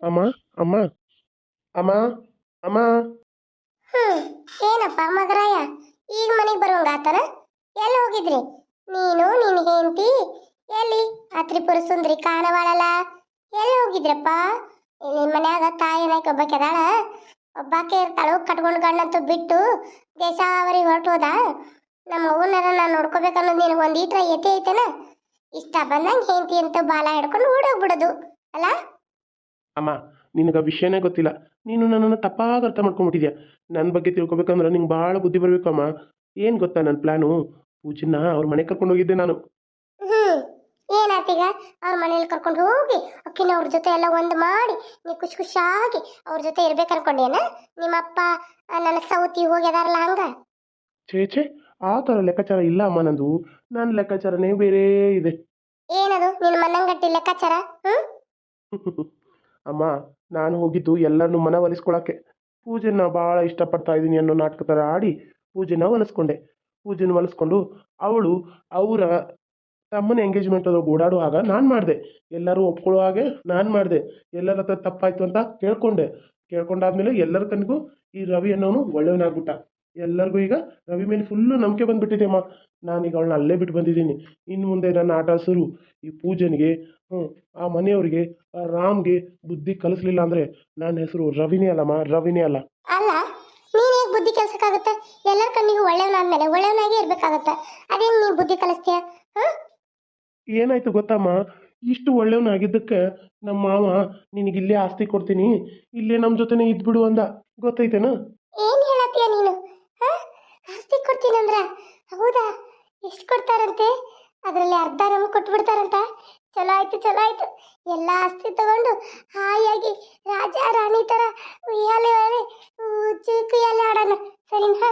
ಅಮ್ಮ ಅಮ್ಮ ಅಮ್ಮ ಅಮ್ಮ. ಹ್ಮ್, ಏನಪ್ಪ ಮಗರಾಯ? ಈಗ ಮನೆಗೆ ಬರುವಂಗ ಆತನ? ಎಲ್ಲಿ ಹೋಗಿದ್ರಿ? ನೀನು ನಿನ್ನ ಹೆಂಡತಿ? ಎಲ್ಲಿ? ಆ ಸುಂದರಿ ಕಾಣವಾಳಲ್ಲ ಎಲ್ಲಿ ಹೋಗಿದ್ರಪ್ಪ? ನಿಮ್ಮ ಮನ್ಯಾಗ ತಾಯಿ ನಾಯ್ಕ ಒಬ್ಬಾಕೆ ಅದಾಳ. ಒಬ್ಬಾಕೆ ಇರ್ತಾಳು ಕಟ್ಕೊಂಡು ಗಂಡಂತೂ ಬಿಟ್ಟು ದೇಶಾವರಿ ಹೊರಟು ಹೋದ ನಮ್ಮ ಅವನರ ನಾನು ನೋಡ್ಕೋಬೇಕನ್ನೋದು ನಿನಗೆ ಒಂದು ಈಟ್ರ ಎತೆ ಐತೆನ? ಇಷ್ಟ ಬಂದಂಗೆ ಹೆಂಡತಿ ಅಂತ ಬಾಲ ಹಿಡ್ಕೊಂಡು ಓಡೋಗ್ಬಿಡೋದು, ಅಲ್ಲ? ಅಮ್ಮ ನಿನಗೆ ವಿಷಯನೇ ಗೊತ್ತಿಲ್ಲ. ನೀನು ನನ್ನನ್ನು ತಪ್ಪಾಗಿ ಅರ್ಥ ಮಾಡ್ಕೊಂಡ್ಬಿಟ್ಟಿದ್ಯಾ ನನ್ನ ಬಗ್ಗೆ ತಿಳ್ಕೊಬೇಕಂದ್ರೆ ನಿಂಗೆ ಭಾಳ ಬುದ್ಧಿ ಬರಬೇಕು ಅಮ್ಮ. ಏನು ಗೊತ್ತಾ ನನ್ನ ಪ್ಲ್ಯಾನು ಪೂಜನ್ನ ಅವ್ರ ಮನೆ ಕರ್ಕೊಂಡು ಹೋಗಿದ್ದೆ ನಾನು. ಹ್ಮ್ ಅವ್ರ ಮನೇಲಿ ಕರ್ಕೊಂಡು ಹೋಗಿ ಅಕ್ಕಿನ ಅವ್ರ ಜೊತೆ ಎಲ್ಲ ಒಂದು ಮಾಡಿ ನೀ ಖುಷಿ ಖುಷಿಯಾಗಿ ಅವ್ರ ಜೊತೆ ಇರ್ಬೇಕು ಅನ್ಕೊಂಡೇನ? ನಿಮ್ಮಪ್ಪ ಆ, ನನ್ನ ಸೌತಿ ಹೋಗ್ಯದಾರಲ್ಲ ಹಂಗ? ಛೇ ಛೇ ಆ ಥರ ಲೆಕ್ಕಾಚಾರ ಇಲ್ಲ ಅಮ್ಮ ನಂದು. ನನ್ನ ಲೆಕ್ಕಾಚಾರನೇ ಬೇರೆ ಇದೆ. ಏನದು? ನಿನ್ನ ಮನ್ನಂಗಟ್ಟಿ ಲೆಕ್ಕಾಚಾರ? ಹ್ಮ್? ಅಮ್ಮ, ನಾನು ಹೋಗಿದ್ದು ಎಲ್ಲರನ್ನೂ ಮನ ಒಲಿಸ್ಕೊಳಕ್ಕೆ ಪೂಜೆನ ಭಾಳ ಇಷ್ಟಪಡ್ತಾ ಇದ್ದೀನಿ ಅನ್ನೋ ನಾಟಕ ಥರ ಆಡಿ ಪೂಜೆನ ಒಲಿಸ್ಕೊಂಡೆ. ಪೂಜೆನ ಒಲಿಸ್ಕೊಂಡು ಅವಳು ಅವರ ತಮ್ಮನ ಎಂಗೇಜ್ಮೆಂಟ್ ಓಡಾಡುವಾಗ ನಾನು ಮಾಡಿದೆ. ಎಲ್ಲರೂ ಒಪ್ಕೊಳ್ಳೋ ಹಾಗೆ ನಾನು ಮಾಡಿದೆ. ಎಲ್ಲರ ಹತ್ರ ತಪ್ಪಾಯ್ತು ಅಂತ ಕೇಳ್ಕೊಂಡೆ. ಕೇಳ್ಕೊಂಡಾದ್ಮೇಲೆ ಎಲ್ಲರ ಕಣ್ಗೂ ಈ ರವಿ ಅನ್ನೋನು ಒಳ್ಳೆಯವನಾಗ್ಬಿಟ್ಟ ಎಲ್ಲರಿಗೂ ಈಗ ರವಿ ಮೇಲೆ ಫುಲ್ಲು ನಂಬಿಕೆ ಬಂದ್ಬಿಟ್ಟಿದೆ ಅಮ್ಮ. ನಾನೀಗ ಅವಳನ್ನ ಅಲ್ಲೇ ಬಿಟ್ಟು ಬಂದಿದ್ದೀನಿ. ಇನ್ನು ಮುಂದೆ ನನ್ನ ಆಟ ಸುರು. ಈ ಪೂಜೆನಿಗೆ ಹ್ಞೂ ಆ ಮನೆಯವರಿಗೆ ಆ ರಾಮ್ಗೆ ಬುದ್ಧಿ ಕಲಿಸ್ಲಿಲ್ಲ ಅಂದರೆ ನನ್ನ ಹೆಸರು ರವಿನೇ ಅಲ್ಲಮ್ಮ ರವಿನೇ ಅಲ್ಲ. ಅಲ್ಲ ನೀನ್ ಹೇಗ್ ಬುದ್ಧಿ ಕೆಲ್ಸಕ್ಕಾಗತ್ತೆ? ಎಲ್ಲರ ಕಣ್ಣಿಗೂ ಒಳ್ಳೆಯವನಾದ್ಮೇಲೆ ಒಳ್ಳೆಯವನಾಗಿ ಇರಬೇಕಾಗುತ್ತೆ. ಅದೇ ನೀ ಬುದ್ಧಿ ಕಲಿಸ್ತೀಯ? ಹಾಂ? ಏನಾಯ್ತು ಗೊತ್ತಮ್ಮ? ಇಷ್ಟು ಒಳ್ಳೆಯವನಾಗಿದ್ದಕ್ಕೆ ನಮ್ಮ ಮಾವ ನಿನಗೆ ಇಲ್ಲೇ ಆಸ್ತಿ ಕೊಡ್ತೀನಿ ಇಲ್ಲೇ ನಮ್ಮ ಜೊತೆನೇ ಇದ್ಬಿಡು ಅಂದ. ಗೊತ್ತೈತೇನ? ಏನ್ ಹೇಳತ್ತೀಯ ನೀನು? ಹ? ಆಸ್ತಿ ಕೊಡ್ತೀನಂದ್ರ ಹೌದಾ? ಎಷ್ಟು ಕೊಡ್ತಾರಂತೆ? ಅದರಲ್ಲಿ ಅರ್ಧ ನಮ್ಗೆ ಕೊಟ್ಬಿಡ್ತಾರಂತ? ಚಲೋ ಆಯ್ತು ಚಲೋ ಆಯ್ತು ಎಲ್ಲ ಆಸ್ತಿ ತಗೊಂಡು ಹಾಯಾಗಿ ರಾಜ ರಾಣಿ ತರ ಉಯ್ಯಾಲೆ ಚಿಕ್ಕ ಉಯ್ಯಾಲೆ ಆಡೋಣ. ಸರಿನಾ?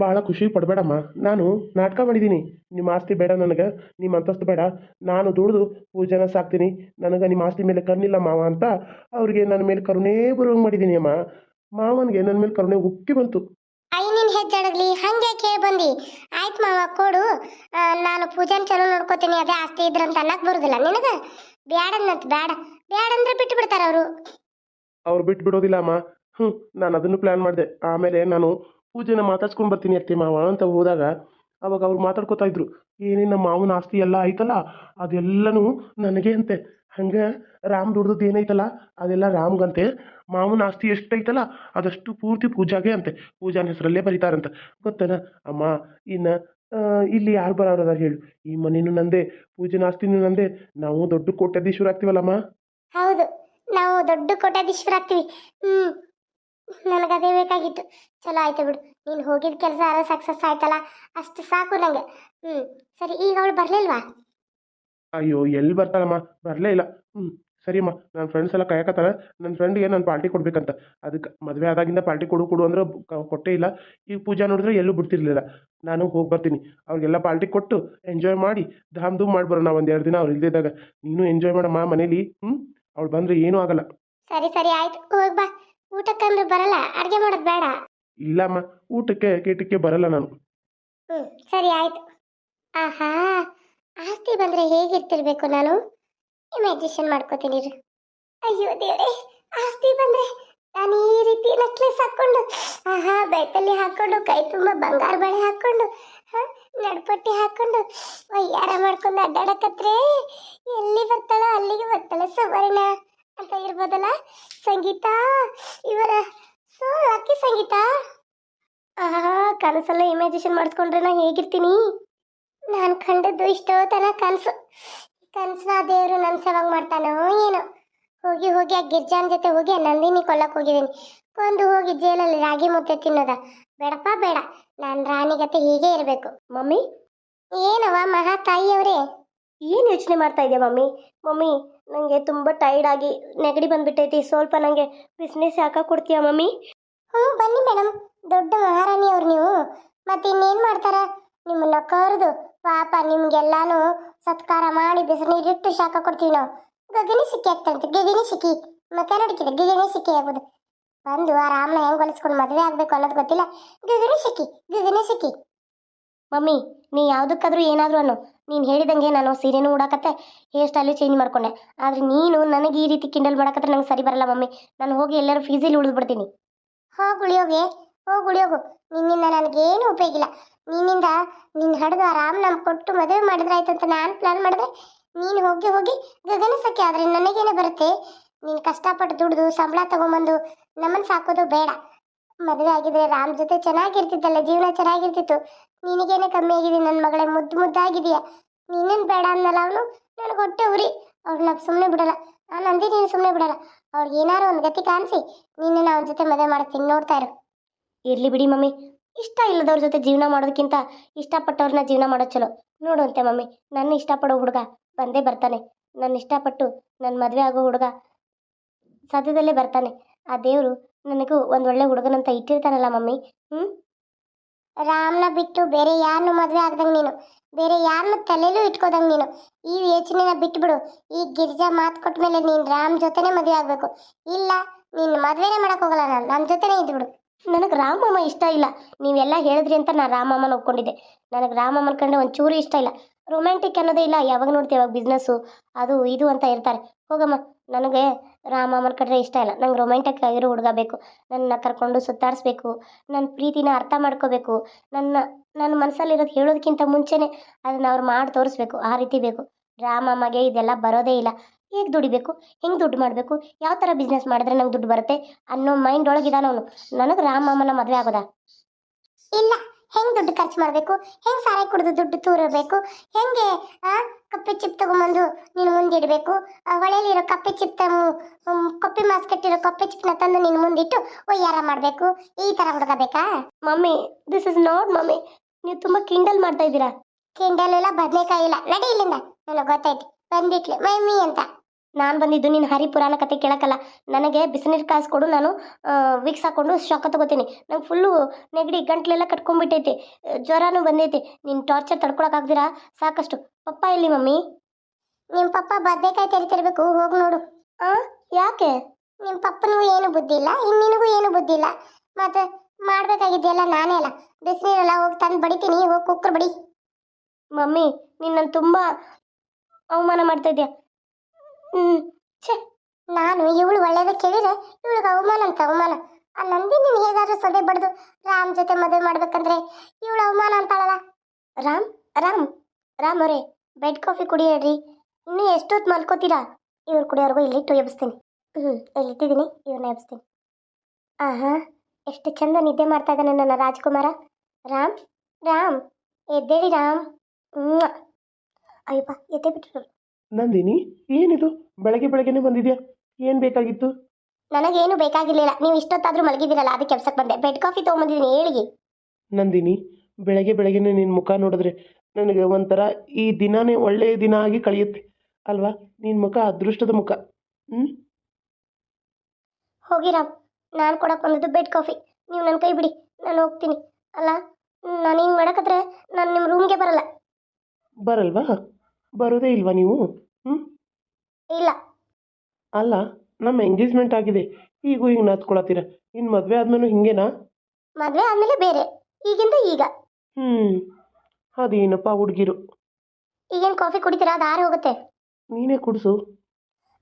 ಭಾಳ ಖುಷಿ ಪಡಬೇಡಮ್ಮ. ನಾನು ನಾಟಕ ಮಾಡಿದ್ದೀನಿ. ನಿಮ್ಮ ಆಸ್ತಿ ಬೇಡ ನನಗೆ, ನಿಮ್ಮ ಅಂತಸ್ತು ಬೇಡ. ನಾನು ದುಡಿದು ಪೂಜೆನ ಸಾಕ್ತೀನಿ. ನನಗೆ ನಿಮ್ಮ ಆಸ್ತಿ ಮೇಲೆ ಕಣ್ಣಿಲ್ಲ ಮಾವ ಅಂತ ಅವ್ರಿಗೆ ನನ್ನ ಮೇಲೆ ಕರುಣೆ ಬರುವಂಗೆ ಮಾಡಿದ್ದೀನಿ ಅಮ್ಮ. ಮಾವನಿಗೆ ನನ್ನ ಮೇಲೆ ಕರುಣೆ ಉಕ್ಕಿ ಬಂತು. ಹೆಜ್ಜಡಗ್ಲಿ ಹಂಗೆ ಕೇಳಿ ಬಂದಿ. ಆಯ್ತು ಮಾವ, ಕೊಡು. ನಾನು ಪೂಜೆನ ಚಲೋ ನೋಡ್ಕೋತೀನಿ, ಅದೇ ಆಸ್ತಿ ಇದ್ರಂತ ಅನ್ನಕ್ ಬರುದಿಲ್ಲ ನಿನಗ? ಬ್ಯಾಡನ್ನತ್, ಬ್ಯಾಡ. ಬ್ಯಾಡ ಅಂದ್ರೆ ಬಿಟ್ಟು ಬಿಡ್ತಾರ ಅವರು. ಅವ್ರು ಬಿಟ್ಟು ಬಿಡೋದಿಲ್ಲ ಅಮ್ಮ. ಹ್ಞೂ ನಾನು ಅದನ್ನು ಪ್ಲ್ಯಾನ್ ಮಾಡಿದೆ. ಆಮೇಲೆ ನಾನು ಪೂಜೆನ ಮಾತಾಡ್ಸ್ಕೊಂಡು ಬರ್ತೀನಿ ಅತ್ತೆ ಮಾವ ಅಂತ ಹೋದಾಗ ಅವಾಗ ಅವ್ರು ಮಾತಾಡ್ಕೋತಾ ಇದ್ರು. ಏನೇನು ನಮ್ಮ ಮಾವನ ಆಸ್ತಿ ಎಲ್ಲ ಆಯ್ತಲ್ಲ? ಅದೆಲ್ಲನೂ ನನಗೆ ಅಂತೆ. ಹಂಗೆ ರಾಮ್ ದುಡ್ದದ್ದು ಏನೈತಲ್ಲ, ಅದೆಲ್ಲ ರಾಮ್ಗಂತೆ. ಮಾವನ ಆಸ್ತಿ ಎಷ್ಟೈತಲ್ಲ, ಅದಷ್ಟು ಪೂರ್ತಿ ಪೂಜಾಗೆ ಅಂತೆ. ಪೂಜಾನ ಹೆಸರಲ್ಲೇ ಬರೀತಾರಂತ. ಗೊತ್ತೇನ? ಅಮ್ಮ, ಇನ್ನು ಇಲ್ಲಿ ಯಾರು ಬರೋರದ ಹೇಳು. ಈ ಮನೇನು ನಂದೇ, ಪೂಜೆನ ಆಸ್ತಿನೂ ನಂದೇ. ನಾವು ದೊಡ್ಡ ಕೋಟ್ಯಾಧೀಶ್ವರ ಆಗ್ತೀವಲ್ಲಮ್ಮ ಹೌದು, ನಾವು ದೊಡ್ಡ ಕೋಟ್ಯಾಧೀಶ್ವರ ಆಗ್ತೀವಿ. ನನಗೆ ನನಗದೇ ಬೇಕಾಗಿತ್ತು. ಚಲೋ ಆಯ್ತು ಬಿಡು. ನೀನು ಹೋಗಿದ ಕೆಲಸ ಸಕ್ಸಸ್ ಆಯ್ತಲ್ಲ? ಅಷ್ಟು ಸಾಕು ನಂಗೆ. ಹ್ಮ್, ಸರಿ, ಈಗ ಅವಳು ಬರ್ಲಿಲ್ವಾ? ಅಯ್ಯೋ ಎಲ್ಲಿ ಬರ್ತಾಳಮ್ಮ? ಬರಲೇ ಇಲ್ಲ. ಹ್ಞೂ ಸರಿಯಮ್ಮ. ನನ್ನ ಫ್ರೆಂಡ್ಸ್ ಎಲ್ಲ ಕಾಯಕತ್ತಾರ ನನ್ನ ಫ್ರೆಂಡ್ಗೆ ನಾನು ಪಾರ್ಟಿ ಕೊಡ್ಬೇಕಂತ. ಅದಕ್ಕೆ ಮದುವೆ ಆದಾಗಿಂದ ಪಾರ್ಟಿ ಕೊಡು ಕೊಡು ಅಂದ್ರೆ ಕೊಟ್ಟೇ ಇಲ್ಲ. ಈಗ ಪೂಜಾ ನೋಡಿದ್ರೆ ಎಲ್ಲೂ ಬಿಡ್ತಿರ್ಲಿಲ್ಲ. ನಾನು ಹೋಗಿ ಬರ್ತೀನಿ. ಅವ್ರಿಗೆಲ್ಲ ಪಾರ್ಟಿ ಕೊಟ್ಟು ಎಂಜಾಯ್ ಮಾಡಿ ಧಾಮ್ ಧೂಮ್ ಮಾಡಿ ಬರೋಣ ಒಂದು ಎರಡು ದಿನ ಅವ್ರು ಇಲ್ದಿದ್ದಾಗ ನೀನು ಎಂಜಾಯ್ ಮಾಡಮ್ಮ ಮನೇಲಿ ಹ್ಞೂ ಅವ್ಳು ಬಂದರೆ ಏನೂ ಆಗಲ್ಲ. ಸರಿ ಸರಿ ಆಯ್ತು. ಹೋಗ್ ಬಾ. ಊಟಕ್ಕಂದ್ರೆ ಬರಲ್ಲ. ಅಡುಗೆ ಮಾಡೋದು ಬೇಡ. ಇಲ್ಲಮ್ಮ. ಊಟಕ್ಕೆ ಕೀಟಕ್ಕೆ ಬರಲ್ಲ ನಾನು. ಹ್ಮ್ ಸರಿ ಆಯ್ತು. ಆಹಾ. ಆಸ್ತಿ ಬಂದ್ರೆ ಹೇಗಿರ್ತಿರ್ಬೇಕು ನಾನು? ಇಮ್ಯಾಜಿನೇಷನ್ ಮಾಡ್ಕೋತೀನಿ ರೀ ಅಯ್ಯೋ ದೇವ್ರೆ ಆಸ್ತಿ ಬಂದ್ರೆ ನಾನು ಈ ರೀತಿ ನೆಕ್ಲೆಸ್ ಹಾಕೊಂಡು ಆಹಾ ಬೆತ್ತಲ್ಲಿ ಹಾಕೊಂಡು ಕೈ ತುಂಬ ಬಂಗಾರ ಬಳೆ ಹಾಕೊಂಡು ಹ, ನಡ್ಪಟ್ಟಿ ಹಾಕೊಂಡು ವಯ್ಯಾರ ಮಾಡ್ಕೊಂಡು ಅಡ್ಡಾಡಕತ್ರೆ ಎಲ್ಲಿ ಬರ್ತಾಳೋ ಅಲ್ಲಿಗೆ ಬರ್ತಾಳೆ ಸುವರ್ಣ ಅಂತ ಇರ್ಬೋದಲ್ಲ? ಸಂಗೀತ ಇವರ ಸೋ ಅಕ್ಕಿ ಸಂಗೀತ. ಆಹಾ ಕನಸಲ್ಲ ಇಮ್ಯಾಜಿನೇಷನ್ ಮಾಡಿಸ್ಕೊಂಡ್ರೆ ನಾ ಹೇಗಿರ್ತೀನಿ? ನಾನು ಕಂಡದ್ದು ಇಷ್ಟೋ ತನ ಕನಸು. ಕನಸನ್ನ ದೇವರು ನನ್ನ ಸವಾಗ ಮಾಡ್ತಾನೋ ಏನೋ. ಹೋಗಿ ಹೋಗಿ ಆ ಗಿರ್ಜಾನ್ ಜೊತೆ ಹೋಗಿ ಆ ನಂದಿನಿ ಕೊಲ್ಲಕ್ಕೆ ಹೋಗಿದ್ದೀನಿ. ಕೊಂದು ಹೋಗಿ ಜೇಲಲ್ಲಿ ರಾಗಿ ಮುದ್ದೆ ತಿನ್ನೋದ. ಬೇಡಪ್ಪ ಬೇಡ. ನಾನು ರಾಣಿಗತೆ ಹೀಗೆ ಇರಬೇಕು. ಮಮ್ಮಿ? ಏನವ ಮಹಾ ತಾಯಿಯವರೇ? ಏನು ಯೋಚನೆ ಮಾಡ್ತಾ ಇದೆಯಾ ಮಮ್ಮಿ? ಮಮ್ಮಿ ನನಗೆ ತುಂಬ ಟೈರ್ಡ್ ಆಗಿ ನೆಗಡಿ ಬಂದ್ಬಿಟ್ಟೈತಿ. ಸ್ವಲ್ಪ ನನಗೆ ಬಿಸ್ನೆಸ್ ಯಾಕೆ ಕೊಡ್ತೀಯಾ ಮಮ್ಮಿ? ಹ್ಞೂ ಬನ್ನಿ ಮೇಡಮ್ ದೊಡ್ಡ ಮಹಾರಾಣಿಯವ್ರು ನೀವು. ಮತ್ತೆ ಇನ್ನೇನು ಮಾಡ್ತಾರ? ನಿಮ್ಮನ್ನ ಕರೆದು ಪಾಪ ನಿಮ್ಗೆಲ್ಲಾನು ಸತ್ಕಾರ ಮಾಡಿ ಬಿಸಿನೀರಿಟ್ಟು ಶಾಖ ಕೊಡ್ತೀವಿ ನಾವು. ಗಗನಿ ಸಿಕ್ಕಿ ಆಗ್ತಂತೆ ಗಗನಿ ಸಿಕ್ಕಿ ಮತ್ತೆ ಗಗನಿ ಸಿಕ್ಕಿ ಆಗೋದು. ಬಂದು ಆ ರಾಮನ ಹೆಂಗ್ ಹೊಲಿಸ್ಕೊಂಡು ಮದುವೆ ಆಗ್ಬೇಕು ಅನ್ನೋದು ಗೊತ್ತಿಲ್ಲ. ಗಗನಿ ಸಿಕ್ಕಿ. ಗಗನಿ ಸಿಕ್ಕಿ. ಮಮ್ಮಿ, ನೀ ಯಾವುದಕ್ಕಾದ್ರೂ ಏನಾದರೂ ಅನ್ನು. ನೀನು ಹೇಳಿದಂಗೆ ನಾನು ಸೀರೆನೂ ಉಡಾಕತ್ತೆ. ಹೇರ್ ಸ್ಟೈಲು ಚೇಂಜ್ ಮಾಡ್ಕೊಂಡೆ. ಆದರೆ ನೀನು ನನಗೆ ಈ ರೀತಿ ಕಿಂಡಲ್ ಮಾಡಕತ್ರೆ ನಂಗೆ ಸರಿ ಬರಲ್ಲ ಮಮ್ಮಿ. ನಾನು ಹೋಗಿ ಎಲ್ಲರೂ ಫೀಸಲ್ಲಿ ಉಳಿದ್ಬಿಡ್ತೀನಿ ಹೋಗಿ ಉಳಿಯೋಗೆ ಹೋಗಿ ಉಳಿಯೋಗು ನಿನ್ನಿಂದ ನನಗೇನು ಉಪಯೋಗ ಇಲ್ಲ. ನಿನ್ನಿಂದ ನಿನ್ನ ಹಡ್ದು ಆರಾಮ್ ನಮ್ ಕೊಟ್ಟು ಮದುವೆ ಮಾಡಿದ್ರಾಯ್ತು ಅಂತ ನಾನು ಪ್ಲಾನ್ ಮಾಡಿದ್ರೆ ನೀನು ಹೋಗಿ ಹೋಗಿ ಗಗನ ಸಖ್ಯ ಆದರೆ ನನಗೇನೆ ಬರುತ್ತೆ. ನೀನು ಕಷ್ಟಪಟ್ಟು ದುಡ್ದು ಸಂಬಳ ತಗೊಂಬಂದು ನಮ್ಮನ್ನು ಸಾಕೋದು ಬೇಡ. ಮದುವೆ ಆಗಿದ್ರೆ ರಾಮ್ ಜೊತೆ ಚೆನ್ನಾಗಿರ್ತಿದ್ದಲ್ಲ, ಜೀವನ ಚೆನ್ನಾಗಿರ್ತಿತ್ತು. ನಿನಗೇನೆ ಕಮ್ಮಿ ಆಗಿದೆ ನನ್ನ ಮಗಳೇ ಮುದ್ದು ಮುದ್ದಾಗಿದೆಯಾ ನೀನೇನು ಬೇಡ ಅನ್ನಲ್ಲ ಅವನು? ನನಗೆ ಹೊಟ್ಟೆ ಉರಿ. ಅವ್ಳನ್ನ ಸುಮ್ಮನೆ ಬಿಡಲ್ಲ. ನಾನು ಅಂದಿ ನೀನು ಸುಮ್ಮನೆ ಬಿಡಲ್ಲ. ಅವ್ಳಿಗೆ ಏನಾರು ಒಂದು ಗತಿ ಕಾಣಿಸಿ. ನಿನ್ನ ಅವನ ಜೊತೆ ಮದುವೆ ಮಾಡ್ತೀನಿ, ನೋಡ್ತಾ ಇರು. ಇರಲಿ ಬಿಡಿ ಮಮ್ಮಿ. ಇಷ್ಟ ಇಲ್ಲದವ್ರ ಜೊತೆ ಜೀವನ ಮಾಡೋದಕ್ಕಿಂತ ಇಷ್ಟಪಟ್ಟವ್ರನ್ನ ಜೀವನ ಮಾಡೋದು ಚಲೋ. ನೋಡುವಂತೆ ಮಮ್ಮಿ, ನನ್ನ ಇಷ್ಟಪಡೋ ಹುಡುಗ ಬಂದೇ ಬರ್ತಾನೆ. ನನ್ನ ಇಷ್ಟಪಟ್ಟು ನನ್ನ ಮದುವೆ ಆಗೋ ಹುಡುಗ ಸದ್ಯದಲ್ಲೇ ಬರ್ತಾನೆ. ಆ ದೇವರು ನನಗೂ ಒಂದು ಒಳ್ಳೆ ಹುಡುಗನಂತ ಇಟ್ಟಿರ್ತಾನಲ್ಲ ಮಮ್ಮಿ. ಹ್ಞೂ ರಾಮ್ನ ಬಿಟ್ಟು ಬೇರೆ ಯಾರನ್ನು ಮದುವೆ ಆಗ್ದಂಗೆ ನೀನು. ಬೇರೆ ಯಾರನ್ನು ತಲೆಲೂ ಇಟ್ಕೋದಂಗೆ ನೀನು. ಈ ಯೋಚನೆನ ಬಿಟ್ಬಿಡು. ಈ ಗಿರ್ಜಾ ಮಾತು ಕೊಟ್ಟ ಮೇಲೆ ನೀನು ರಾಮ್ ಜೊತೆನೇ ಮದುವೆ ಆಗಬೇಕು. ಇಲ್ಲ, ನೀನು ಮದುವೆನೇ ಮಾಡಕ್ ಹೋಗಲ್ಲ ನಾನು. ನಮ್ಮ ಜೊತೆನೇ ಇದ್ಬಿಡು. ನನಗೆ ರಾಮಮ್ಮ ಇಷ್ಟ ಇಲ್ಲ. ನೀವೆಲ್ಲ ಹೇಳಿದ್ರಿ ಅಂತ ನಾನು ರಾಮಮ್ಮನ ಒಪ್ಕೊಂಡಿದ್ದೆ. ನನಗೆ ರಾಮಮ್ಮನ ಕಂಡ್ರೆ ಒಂಚೂರು ಇಷ್ಟ ಇಲ್ಲ. ರೊಮ್ಯಾಂಟಿಕ್ ಅನ್ನೋದೇ ಇಲ್ಲ. ಯಾವಾಗ ನೋಡ್ತೀವಿ, ಯಾವಾಗ ಬಿಸ್ನೆಸ್ಸು ಅದು ಇದು ಅಂತ ಇರ್ತಾರೆ. ಹೋಗಮ್ಮ, ನನಗೆ ರಾಮಮ್ಮನ ಕಂಡ್ರೆ ಇಷ್ಟ ಇಲ್ಲ. ನಂಗೆ ರೊಮ್ಯಾಂಟಿಕ್ ಆಗಿರೋ ಹುಡುಗ ಬೇಕು. ನನ್ನ ಕರ್ಕೊಂಡು ಸುತ್ತಾಡಿಸ್ಬೇಕು. ನನ್ನ ಪ್ರೀತಿನ ಅರ್ಥ ಮಾಡ್ಕೋಬೇಕು. ನನ್ನ ನನ್ನ ಮನಸ್ಸಲ್ಲಿರೋದು ಹೇಳೋದಕ್ಕಿಂತ ಮುಂಚೆನೇ ಅದನ್ನು ಅವ್ರು ಮಾಡಿ ತೋರಿಸ್ಬೇಕು. ಆ ರೀತಿ ಬೇಕು. ರಾಮಮ್ಮಗೆ ಇದೆಲ್ಲ ಬರೋದೇ ಇಲ್ಲ. ಹೇಗೆ ದುಡಿಬೇಕು? ಹೆಂಗೆ ದುಡ್ಡು ಮಾಡಬೇಕು? ಯಾವ ಥರ ಬಿಸ್ನೆಸ್ ಮಾಡಿದ್ರೆ ನಂಗೆ ದುಡ್ಡು ಬರುತ್ತೆ ಅನ್ನೋ ಮೈಂಡ್ ಒಳಗಿದಾನ ಅವನು. ನನಗೆ ರಾಮಮ್ಮನ ಮದುವೆ ಆಗೋದಾ? ಇಲ್ಲ. ಹೆಂಗ್ ದುಡ್ಡು ಖರ್ಚು ಮಾಡಬೇಕು? ಹೆಂಗ್ ಸಾರಾಯಿ ಕುಡಿದು ದುಡ್ಡು ತೂರಬೇಕು? ಹೆಂಗೆ ಕಪ್ಪೆ ಚಿಪ್ ತಗೊಂಬಂದು ನೀನು ಮುಂದಿಡಬೇಕು ಹೊಳೆಯಲ್ಲಿರೋ ಕಪ್ಪೆ ಚಿಪ್ ಕಪ್ಪೆ ಮಾಸ್ಕೆಟ್ಟಿರೋ ಕಪ್ಪೆ ಚಿಪ್ನ ತಂದು ನೀನು ಮುಂದಿಟ್ಟು ಒಯ್ಯಾರ ಮಾಡಬೇಕು? ಈ ಥರ ಹುಡುಗ ಬೇಕಾ? Mummy this is not mummy. ನೀವು ತುಂಬ ಕಿಂಡಲ್ ಮಾಡ್ತಾ ಇದ್ದೀರಾ? ಕಿಂಡಲ್ ಇಲ್ಲ ಬದನೆಕಾಯಿ ಇಲ್ಲ. ನಡಿ ಇಲ್ಲಿಂದ. ನನಗೆ ಗೊತ್ತಾಯ್ತು. ಬಂದಿಟ್ಲೆ ಮಮ್ಮಿ ಅಂತ. ನಾನು ಬಂದಿದ್ದು ನೀನು ಹರಿ ಪುರಾಣ ಕತೆ ಕೇಳಕ್ಕಲ್ಲ. ನನಗೆ ಬಿಸಿನೀರು ಕಾಸು ಕೊಡು ನಾನು ವಿಕ್ಸ್ ಹಾಕೊಂಡು ಶಾಖ ತಗೋತೀನಿ. ನಂಗೆ ಫುಲ್ಲು ನೆಗಡಿ ಗಂಟ್ಲೆಲ್ಲ ಕಟ್ಕೊಂಡ್ಬಿಟ್ಟೈತೆ. ಜ್ವರನೂ ಬಂದೈತೆ. ನೀನು ಟಾರ್ಚರ್ ತಡ್ಕೊಳಕ್ಕಾಗ್ದಿರಾ ಸಾಕಷ್ಟು. ಪಪ್ಪ ಇಲ್ಲಿ ಮಮ್ಮಿ? ನಿಮ್ಮ ಪಪ್ಪ ಬದನೆಕಾಯಿ ತೆರಿತಿರ್ಬೇಕು ಹೋಗಿ ನೋಡು. ಹಾಂ ಯಾಕೆ? ನಿಮ್ಮ ಪಪ್ಪನಿಗೂ ಏನು ಬುದ್ಧಿ ಇಲ್ಲ. ಇನ್ನು ನಿನಗೂ ಏನು ಬುದ್ಧಿ ಇಲ್ಲ. ಮತ್ತೆ ಮಾಡ್ಬೇಕಾಗಿದ್ದೆಲ್ಲ ನಾನೇ ಅಲ್ಲ. ಬಿಸಿನೀರೆಲ್ಲ ಹೋಗಿ ತಂದು ಬಡಿತೀನಿ. ಹೋಗಿ ಕುಕ್ಕರ್ ಬಡಿ. ಮಮ್ಮಿ ನೀನು ತುಂಬಾ ತುಂಬ ಅವಮಾನ ಮಾಡ್ತಾ ಇದೆಯಾ ಹ್ಞೂ ಛೇ, ನಾನು ಇವಳು ಒಳ್ಳೇದ ಕೇಳಿದ್ರೆ ಇವಳಿಗೆ ಅವಮಾನ ಅಂತ ಅವಮಾನ. ಆ ನಂದಿ ನೀನು ಹೇಗಾದ್ರೂ ಸದೆ ಬಡ್ದು ರಾಮ್ ಜೊತೆ ಮದುವೆ ಮಾಡ್ಬೇಕಂದ್ರೆ ಇವಳು ಅವಮಾನ ಅಂತಾಳಲ್ಲ. ರಾಮ್ ರಾಮ್ ರಾಮ್ ಅವರೇ ಬೆಡ್ ಕಾಫಿ ಕುಡಿಯೇಳ್ರಿ ಇನ್ನೂ ಎಷ್ಟೊತ್ತು ಮಲ್ಕೋತೀರಾ? ಇವ್ರು ಕುಡಿಯೋರ್ಗು ಇಲ್ಲಿಟ್ಟು ಎಬ್ಸ್ತೀನಿ. ಹ್ಞೂ ಇಲ್ಲಿಟ್ಟಿದ್ದೀನಿ ಇವ್ರನ್ನ ಎಬ್ಸ್ತೀನಿ. ಆಹಾ, ಎಷ್ಟು ಚಂದ ನಿದ್ದೆ ಮಾಡ್ತಾ ಇದ್ದಾನೆ ನನ್ನ ರಾಜ್ಕುಮಾರ. ರಾಮ್ ರಾಮ್, ಎದ್ದೇಳಿ ರಾಮ್. ಅಯ್ಯಪ್ಪ ಎದ್ದೆ ಬಿಟ್ರು ನಂದಿನಿ ಏನಿದು? ಬೆಳಗ್ಗೆ ಬೆಳಗ್ಗೆನೆ ಬಂದಿದ್ಯಾ? ಏನು ಬೇಕಾಗಿತ್ತು? ನನಗೇನು ಬೇಕಾಗಿರ್ಲಿಲ್ಲ. ನೀವು ಇಷ್ಟೊತ್ತಾದ್ರೂ ಮಲಗಿದಿರಲ್ಲ ಅದಕ್ಕೆ ಕೆಲ್ಸಕ್ ಬಂದೆ. ಬೆಡ್ ಕಾಫಿ ತೊಗೊಂಬಂದಿದ್ದೀನಿ ಹೇಳಿ ನಂದಿನಿ ಬೆಳಗ್ಗೆ ಬೆಳಗ್ಗೆನೆ ನಿನ್ನ ಮುಖ ನೋಡಿದ್ರೆ ನನಗೆ ಒಂಥರ ಈ ದಿನನೇ ಒಳ್ಳೆಯ ದಿನ ಆಗಿ ಕಳೆಯುತ್ತೆ. ಅಲ್ವಾ? ನಿನ್ನ ಮುಖ ಅದೃಷ್ಟದ ಮುಖ. ಹ್ಞೂ ಹೋಗಿ ರಾಮ್. ನಾನು ಕೊಡಕ್ಕೆ ಬಂದದ್ದು ಬೆಡ್ ಕಾಫಿ ನೀವು ನನ್ನ ಕೈ ಬಿಡಿ. ನಾನು ಹೋಗ್ತೀನಿ. ಅಲ್ಲ ನಾನು ಹಿಂಗೆ ಮಾಡಕತ್ರೆ ನಾನು ನಿಮ್ಮ ರೂಮ್ಗೆ ಬರಲ್ಲ. ಬರಲ್ವಾ? ಬರೋದೇ ಇಲ್ವಾ ನೀವು? ಹ್ಞೂ ಇಲ್ಲ. ಅಲ್ಲ ನಮ್ಮ ಎಂಗೇಜ್ಮೆಂಟ್ ಆಗಿದೆ. ಈಗ ಹಿಂಗೆ ನಾಚ್ಕೊಳತ್ತೀರ ಇನ್ನು ಮದುವೆ ಆದ್ಮೇಲೂ ಹಿಂಗೇನಾ? ಮದುವೆ ಆದಮೇಲೆ ಬೇರೆ. ಈಗಿಂದ ಈಗ. ಹ್ಞೂ ಅದೇನಪ್ಪ ಹುಡುಗಿರು? ಈಗೇನು ಕಾಫಿ ಕುಡಿತೀರಾ? ಅದು ಆರು ಹೋಗುತ್ತೆ. ನೀನೇ ಕುಡಿಸು.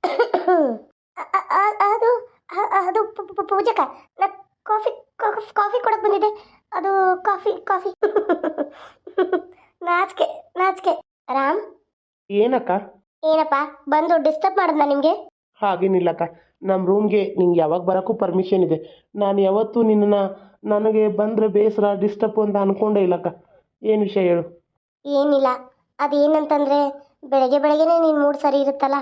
ಅ- ಅ- ಅ- ಅದು ಅ- ಅದು ಪು- ಪು- ಪೂಜಕ. ನಾ ಕಾಫಿ ಕಾಫ್- ಕಾಫಿ ಕೊಡಕ್ ಬಂದಿದ್ದೆ. ಅದು ಕಾಫಿ ಕಾಫಿ ನಾಚಿಕೆ ನಾಚಿಕೆ. ರಾಮ್? ಏನಕ್ಕ? ಏನಪ್ಪ? ಬಂದು ಡಿಸ್ಟರ್ಬ್ ಮಾಡಿದ್ನಾ ನಿಮಗೆ? ಹಾಗೇನಿಲ್ಲಕ್ಕ. ನಮ್ಮ ರೂಮ್ಗೆ ನಿಂಗೆ ಯಾವಾಗ ಬರೋಕ್ಕೂ ಪರ್ಮಿಷನ್ ಇದೆ. ನಾನು ಯಾವತ್ತೂ ನಿನ್ನನ್ನು ನನಗೆ ಬಂದರೆ ಬೇಸರ ಡಿಸ್ಟರ್ಬ್ ಅಂತ ಅನ್ಕೊಂಡೇ ಇಲ್ಲಕ್ಕ. ಏನು ವಿಷಯ ಹೇಳು? ಏನಿಲ್ಲ. ಅದೇನಂತಂದರೆ ಬೆಳಗ್ಗೆ ಬೆಳಗ್ಗೆನೆ ನೀನು ಮೂಡ್ ಸರಿ ಇರುತ್ತಲ್ಲ?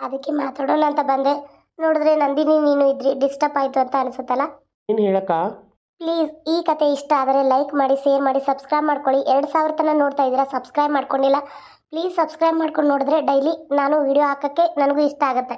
ಅದಕ್ಕೆ ಮಾತಾಡೋಣ ಅಂತ ಬಂದೆ. ನೋಡಿದ್ರೆ ನಂದಿನಿ ನೀನು ಇದ್ರಿ ಡಿಸ್ಟರ್ಬ್ ಆಯ್ತು ಅಂತ ಅನಿಸುತ್ತಲ್ಲ? ಏನು ಹೇಳಕ್ಕ? ಪ್ಲೀಸ್ ಈ ಕತೆ ಇಷ್ಟ ಆದರೆ ಲೈಕ್ ಮಾಡಿ ಶೇರ್ ಮಾಡಿ ಸಬ್ಸ್ಕ್ರೈಬ್ ಮಾಡ್ಕೊಳ್ಳಿ. ಎರಡು ಸಾವಿರ ತನಕ ನೋಡ್ತಾ ಇದ್ದೀರಾ ಸಬ್ಸ್ಕ್ರೈಬ್ ಮಾಡ್ಕೊಂಡಿಲ್ಲ. ಪ್ಲೀಸ್ ಸಬ್ಸ್ಕ್ರೈಬ್ ಮಾಡ್ಕೊಂಡು ನೋಡಿದ್ರೆ ಡೈಲಿ ನಾನು ವಿಡಿಯೋ ಹಾಕೋಕ್ಕೆ ನನಗೂ ಇಷ್ಟ ಆಗುತ್ತೆ.